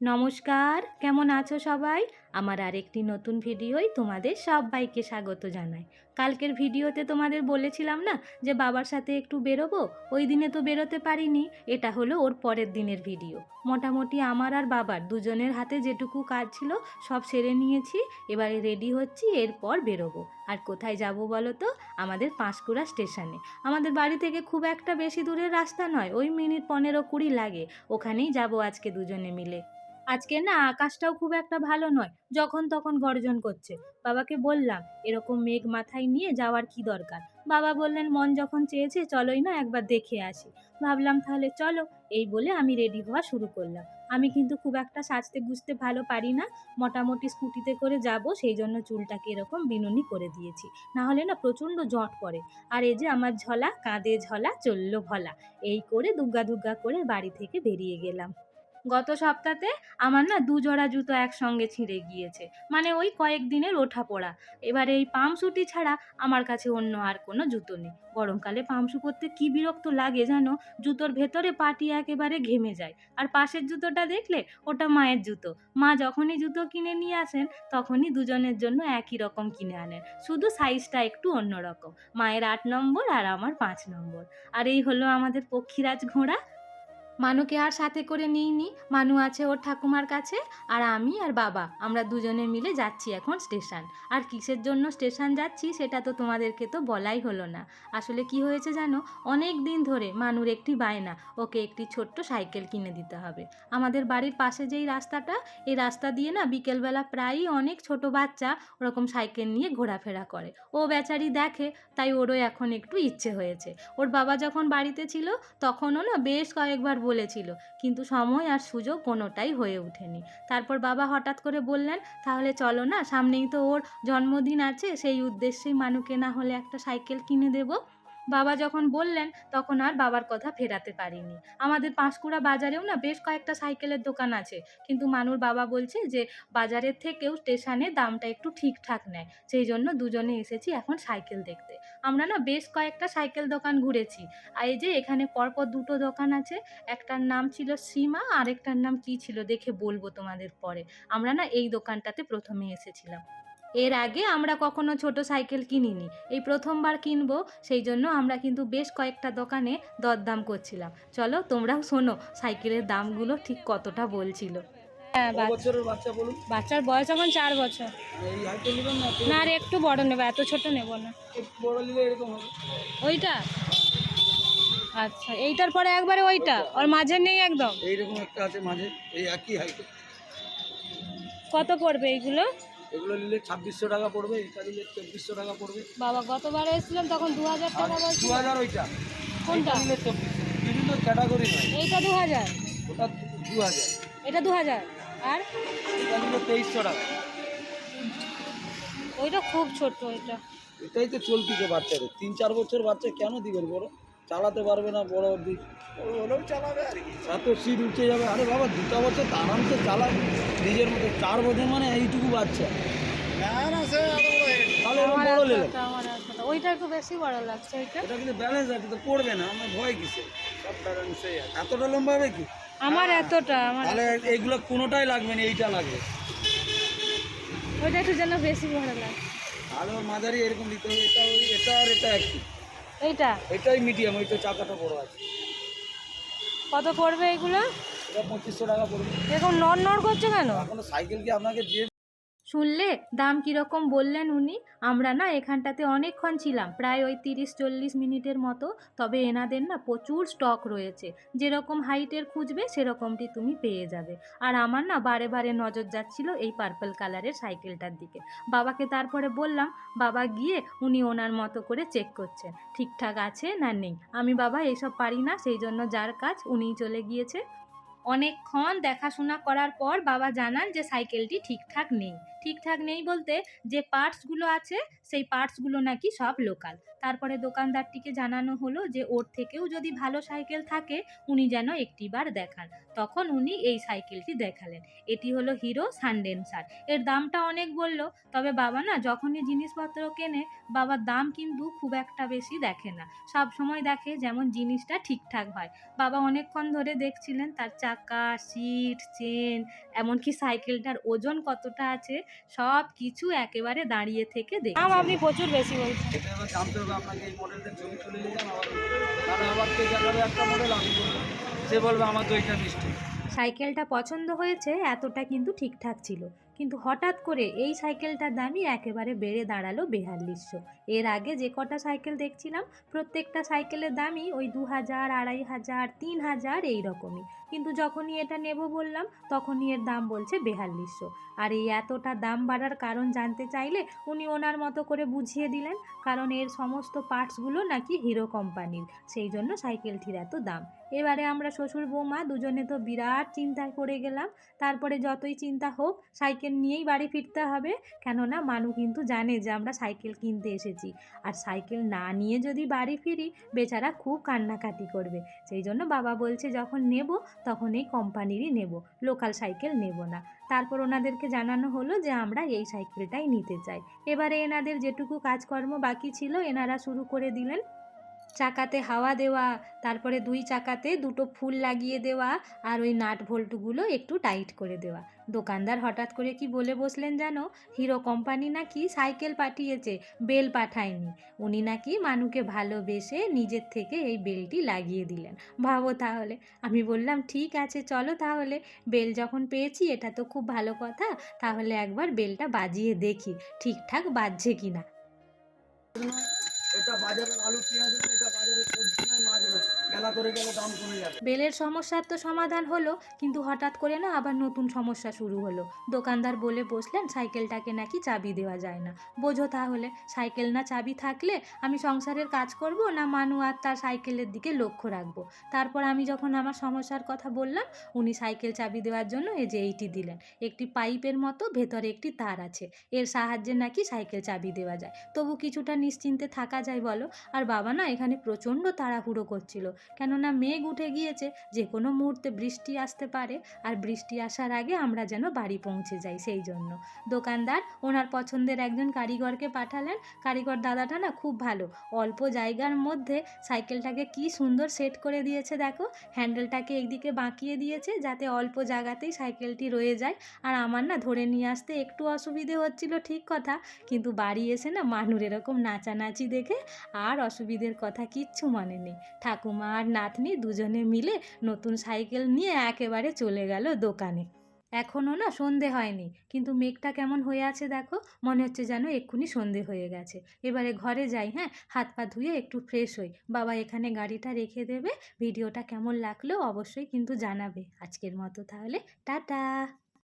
নমস্কার, কেমন আছো সবাই? আমার আরেকটি নতুন ভিডিওয় তোমাদের সবাইকে স্বাগত জানাই। কালকের ভিডিওতে তোমাদের বলেছিলাম না যে বাবার সাথে একটু বেরোবো? ওই দিনে তো বেরোতে পারিনি। এটা হলো ওর পরের দিনের ভিডিও। মোটামুটি আমার আর বাবার দুজনের হাতে যেটুকু কাজ ছিল সব সেরে নিয়েছি। এবারে রেডি হচ্ছি, এরপর বেরোবো। আর কোথায় যাব বলো তো? আমাদের পাঁশকুড়া স্টেশনে। আমাদের বাড়ি থেকে খুব একটা বেশি দূরের রাস্তা নয়, ওই মিনিট পনেরো কুড়ি লাগে। ওখানেই যাব আজকে দুজনে মিলে। আজকে না আকাশটাও খুব একটা ভালো নয়, যখন তখন গর্জন করছে। বাবাকে বললাম, এরকম মেঘ মাথায় নিয়ে যাওয়ার কি দরকার? বাবা বললেন, মন যখন চেয়েছে চলোই না একবার দেখে আসি। ভাবলাম, তাহলে চলো। এই বলে আমি রেডি হওয়া শুরু করলাম। আমি কিন্তু খুব একটা সাজতে গুজতে ভালো পারি না, মোটামুটি স্কুটিতে করে যাব, সেই জন্য চুলটাকে এরকম বিনুনি করে দিয়েছি। না হলে না প্রচণ্ড জট পড়ে। আর এই যে আমার ঝলা, কাঁধে ঝলা, চলল ভলা। এই করে দুগ্গা দুগ্গা করে বাড়ি থেকে বেরিয়ে গেলাম। গত সপ্তাহতে আমার না দু জোড়া জুতো একসঙ্গে ছিঁড়ে গিয়েছে। মানে ওই কয়েক দিনের ওঠা পড়া। এবারে এই পামসুটি ছাড়া আমার কাছে অন্য আর কোনো জুতো নেই। গরমকালে পামসু করতে কি বিরক্ত লাগে জানো? জুতোর ভেতরে পাটি একেবারে ঘেমে যায়। আর পাশের জুতোটা দেখলে ওটা মায়ের জুতো। মা যখনই জুতো কিনে নিয়ে আসেন, তখনই দুজনের জন্য একই রকম কিনে আনেন। শুধু সাইজটা একটু অন্যরকম। মায়ের আট নম্বর আর আমার পাঁচ নম্বর। আর এই হলো আমাদের পক্ষীরাজ ঘোড়া। মানুকে আর সাথে করে নিইনি। মানু আছে ওর ঠাকুমার কাছে আর আমি আর বাবা। আমরা দুজনে মিলে যাচ্ছি এখন স্টেশন। আর কিসের জন্য স্টেশন যাচ্ছি সেটা তো তোমাদেরকে তো বলাই হলো না। আসলে কি হয়েছে জানো? অনেক দিন ধরে মানুর একটি বায়না, ওকে একটি ছোট্ট সাইকেল কিনে দিতে হবে। আমাদের বাড়ির পাশে যেই রাস্তাটা, এই রাস্তা দিয়ে না বিকেলবেলা প্রায়ই অনেক ছোট বাচ্চা ওরকম সাইকেল নিয়ে ঘোরাফেরা করে। ও বেচারি দেখে, তাই ওরও এখন একটু ইচ্ছে হয়েছে। ওর বাবা যখন বাড়িতে ছিল, তখনও না বেশ কয়েকবার বলেছিল, কিন্তু সময় আর সুযোগ কোনোটাই হয়ে ওঠেনি। তারপর বাবা হঠাৎ করে বললেন, তাহলে চলো না, সামনেই তো ওর জন্মদিন আছে, সেই উদ্দেশ্যেই মানুকে না হলে একটা সাইকেল কিনে দেবো। বাবা যখন বললেন, তখন আর বাবার কথা ফেরাতে পারিনি। আমাদের পাঁশকুড়া বাজারেও না বেশ কয়েকটা সাইকেলের দোকান আছে। কিন্তু মানুর বাবা বলছে যে, বাজারের থেকেও স্টেশনে দামটা একটু ঠিকঠাক নেয়। সেই জন্য দুজনে এসেছি এখন সাইকেল দেখতে। আমরা না বেশ কয়েকটা সাইকেল দোকান ঘুরেছি। আর এই যে এখানে পরপর দুটো দোকান আছে। একটার নাম ছিল সীমা, আরেকটার নাম কি ছিল দেখে বলব তোমাদের পরে। আমরা না এই দোকানটাতে প্রথমে এসেছিলাম। এর আগে আমরা কখনো ছোট সাইকেল কিনিনি। এই প্রথমবার কিনবো সেই জন্য আমরা কিন্তু বেশ কয়েকটা দোকানে দরদাম করছিলাম। চলো তোমরাও শোনো সাইকেলের দামগুলো ঠিক কতটা বলছিল। হ্যাঁ ক বছরের বাচ্চা বলুন? বাচ্চার বয়স এখন চার বছর। না? আর একটু বড় নেব এত ছোট নেব না। একটু বড় নিলে এরকম হবে। ওইটা? আচ্ছা এইটার পরে একবারে ওইটা ওর মাঝে নেই একদম। এইরকম একটা আছে মাঝে এই একই হাইটে কত পড়বে এইগুলো? এগুলো নিলে ছাব্বিশশো টাকা পড়বে এটা নিলে চব্বিশশো টাকা পড়বে। বাবা গতবার এসেছিলাম তখন দু হাজার টাকা দু হাজার ওইটা। কোনটা? নিলে চব্বিশশো বিভিন্ন ক্যাটাগরি নয় এইটা দু হাজার ওটা দু হাজার এটা দু হাজার আর? এটা নিলে তেইশশো টাকা। ওইটা খুব ছোট ওইটা। এটাই তো চলতিছে বাচ্চাদের। তিন চার বছর বাচ্চা কেন দিবেন বড় চালাতে পারবে না বড় ওরাও চালাবে আর কি। এত সিট উঠে যাবে। আরে বাবা দুটা বছর তো আরামসে চালাবে নিজের মতো চার বছর মানে এইটুকু বাচ্চা। তাহলে এরকম বড় লেলে এতটা, আমার এতটা। ওইটা একটু বেশি বড় লাগছে ওইটা? এটা কিন্তু ব্যালেন্স আছে তো পড়বে না। আমার ভয় কিসে সব ব্যালেন্সে এতটা লম্বা হবে কি? আমার এতটা আমার তাহলে এইগুলো কোনোটাই লাগবে না এইটা লাগবে। ওইটা একটু যেন বেশি বড় লাগছে তাহলে মাঝারি এরকম দিতে হবে এটা ওই এটা আর এটা একই। এইটা? এটাই মিডিয়াম ওইটা চাকাটা বড় আছে। কত পড়বে এগুলো? এটা পঁচিশশো টাকা পড়বে। এরকম নড় নড় করছে কেন? এখন সাইকেল কি আপনাকে যে শুনলে দাম কীরকম বললেন উনি? আমরা না এখানটাতে অনেকক্ষণ ছিলাম, প্রায় ওই তিরিশ চল্লিশ মিনিটের মতো। তবে এনাদের না প্রচুর স্টক রয়েছে। যেরকম হাইটের খুঁজবে, সেরকমটি তুমি পেয়ে যাবে। আর আমার না বারে বারে নজর যাচ্ছিল এই পার্পল কালারের সাইকেলটার দিকে। বাবাকে তারপরে বললাম, বাবা গিয়ে উনি ওনার মতো করে চেক করছেন, ঠিকঠাক আছে না নেই? আমি বাবা এইসব পারি না সেই জন্য যার কাজ উনিই চলে গিয়েছে। অনেকক্ষণ দেখাশোনা করার পর বাবা জানান যে সাইকেলটি ঠিকঠাক নেই। ঠিকঠাক নেই বলতে যে পার্টসগুলো আছে, সেই পার্টসগুলো নাকি সব লোকাল তারপরে দোকানদারটিকে জানানো হলো যে ওর থেকেও যদি ভালো সাইকেল থাকে উনি যেন একটিবার দেখান। তখন উনি এই সাইকেলটি দেখালেন। এটি হলো হিরো সানডেন্সার। এর দামটা অনেক বলল তবে বাবা না যখনই জিনিসপত্র কেনে বাবার দাম কিন্তু খুব একটা বেশি দেখে না। সব সময় দেখে যেমন জিনিসটা ঠিকঠাক হয়। বাবা অনেকক্ষণ ধরে দেখছিলেন তার চাকা সিট চেন এমনকি সাইকেলটার ওজন কতটা আছে সব কিছু একেবারে দাঁড়িয়ে থেকে দেখ আপনি প্রচুর বেশি বলছেন। বলব। আমার সাইকেলটা পছন্দ হয়েছে এতটা কিন্তু ঠিকঠাক ছিল। কিন্তু হঠাৎ করে এই সাইকেলটার দামই একেবারে বেড়ে দাঁড়াল বেহাল্লিশশো এর আগে যে কটা সাইকেল দেখছিলাম, প্রত্যেকটা সাইকেলের দামই ওই দু হাজার, আড়াই হাজার, তিন হাজার এই রকমই কিন্তু যখনই এটা নেব বললাম, তখনই এর দাম বলছে বেহাল্লিশশো আর এই এতটা দাম বাড়ার কারণ জানতে চাইলে উনি ওনার মতো করে বুঝিয়ে দিলেন, কারণ এর সমস্ত পার্টসগুলো নাকি হিরো কোম্পানির, সেই জন্য সাইকেলটির এত দাম। এবারে আমরা শ্বশুর বৌমা দুজনে তো বিরাট চিন্তায় পড়ে গেলাম। তারপরে যতই চিন্তা হোক, সাইকেল নিয়েই বাড়ি ফিরতে হবে। কেননা মানু কিন্তু জানে যে আমরা সাইকেল কিনতে এসেছি। আর সাইকেল না নিয়ে যদি বাড়ি ফিরি, বেচারা খুব কান্নাকাটি করবে। সেই জন্য বাবা বলছে, যখন নেব, তখন এই কোম্পানিরই নেব। লোকাল সাইকেল নেব না। তারপর ওনাদেরকে জানানো হলো যে, আমরা এই সাইকেলটাই নিতে চাই। এবারে এনাদের যেটুকু কাজকর্ম বাকি ছিল, এনারা শুরু করে দিলেন। চাকাতে হাওয়া দেওয়া, তারপরে দুই চাকাতে দুটো ফুল লাগিয়ে দেওয়া আর ওই নাট ভল্টুগুলো একটু টাইট করে দেওয়া। দোকানদার হঠাৎ করে কি বলে বসলেন জানো? হিরো কোম্পানি নাকি সাইকেল পাঠিয়েছে, বেল পাঠায়নি। উনি নাকি মানুকে ভালোবেসে নিজের থেকে এই বেলটি লাগিয়ে দিলেন। ভাবো তাহলে। আমি বললাম, ঠিক আছে, চলো তাহলে। বেল যখন পেয়েছি, এটা তো খুব ভালো কথা। তাহলে একবার বেলটা বাজিয়ে দেখি, ঠিকঠাক বাজছে কিনা। এটা বাজারের আলু পেঁয়াজ এটা বাজারের সবজি নয় মাছ নয় বেলের সমস্যার তো সমাধান হলো, কিন্তু হঠাৎ করে না আবার নতুন সমস্যা শুরু হলো। দোকানদার বলে বসলেন, সাইকেলটাকে নাকি চাবি দেওয়া যায় না। বোঝো তাহলে, সাইকেল না চাবি থাকলে আমি সংসারের কাজ করব না মানু আর তার সাইকেলের দিকে লক্ষ্য রাখব? তারপর আমি যখন আমার সমস্যার কথা বললাম, উনি সাইকেল চাবি দেওয়ার জন্য এই যে এইটি দিলেন। একটি পাইপের মতো, ভেতরে একটি তার আছে। এর সাহায্যে নাকি সাইকেল চাবি দেওয়া যায়। তবু কিছুটা নিশ্চিন্তে থাকা যায় বলো। আর বাবা না এখানে প্রচণ্ড তাড়াহুড়ো করছিল। কেননা মেঘ উঠে গিয়েছে যে কোনো মুহূর্তে বৃষ্টি আসতে পারে আর বৃষ্টি আসার আগে আমরা যেন বাড়ি পৌঁছে যাই সেই জন্য। দোকানদার, ওনার পছন্দের একজন কারিগরকে পাঠালেন। কারিগর দাদাটা না খুব ভালো। অল্প জায়গার মধ্যে সাইকেলটাকে কি সুন্দর সেট করে দিয়েছে দেখো। হ্যান্ডেলটাকে একদিকে বাঁকিয়ে দিয়েছে যাতে অল্প জায়গাতেই সাইকেলটি রয়ে যায়। আর আমার না ধরে নিয়ে আসতে একটু অসুবিধে হচ্ছিল ঠিক কথা, কিন্তু বাড়ি এসে না মানুর এরকম নাচানাচি দেখে আর অসুবিধের কথা কিচ্ছু মনে নেই। ঠাকুমা আর নাতনি দুজনে মিলে নতুন সাইকেল নিয়ে একেবারে চলে গেল দোকানে। এখনও না সন্ধে হয়নি, কিন্তু মেঘটা কেমন হয়ে আছে দেখো, মনে হচ্ছে যেন এক্ষুনি সন্ধে হয়ে গেছে। এবারে ঘরে যাই হ্যাঁ? হাত পা ধুয়ে একটু ফ্রেশ হই। বাবা এখানে গাড়িটা রেখে দেবে, ভিডিওটা কেমন লাগল অবশ্যই কিন্তু জানাবে। আজকের মতো তাহলে, টাটা!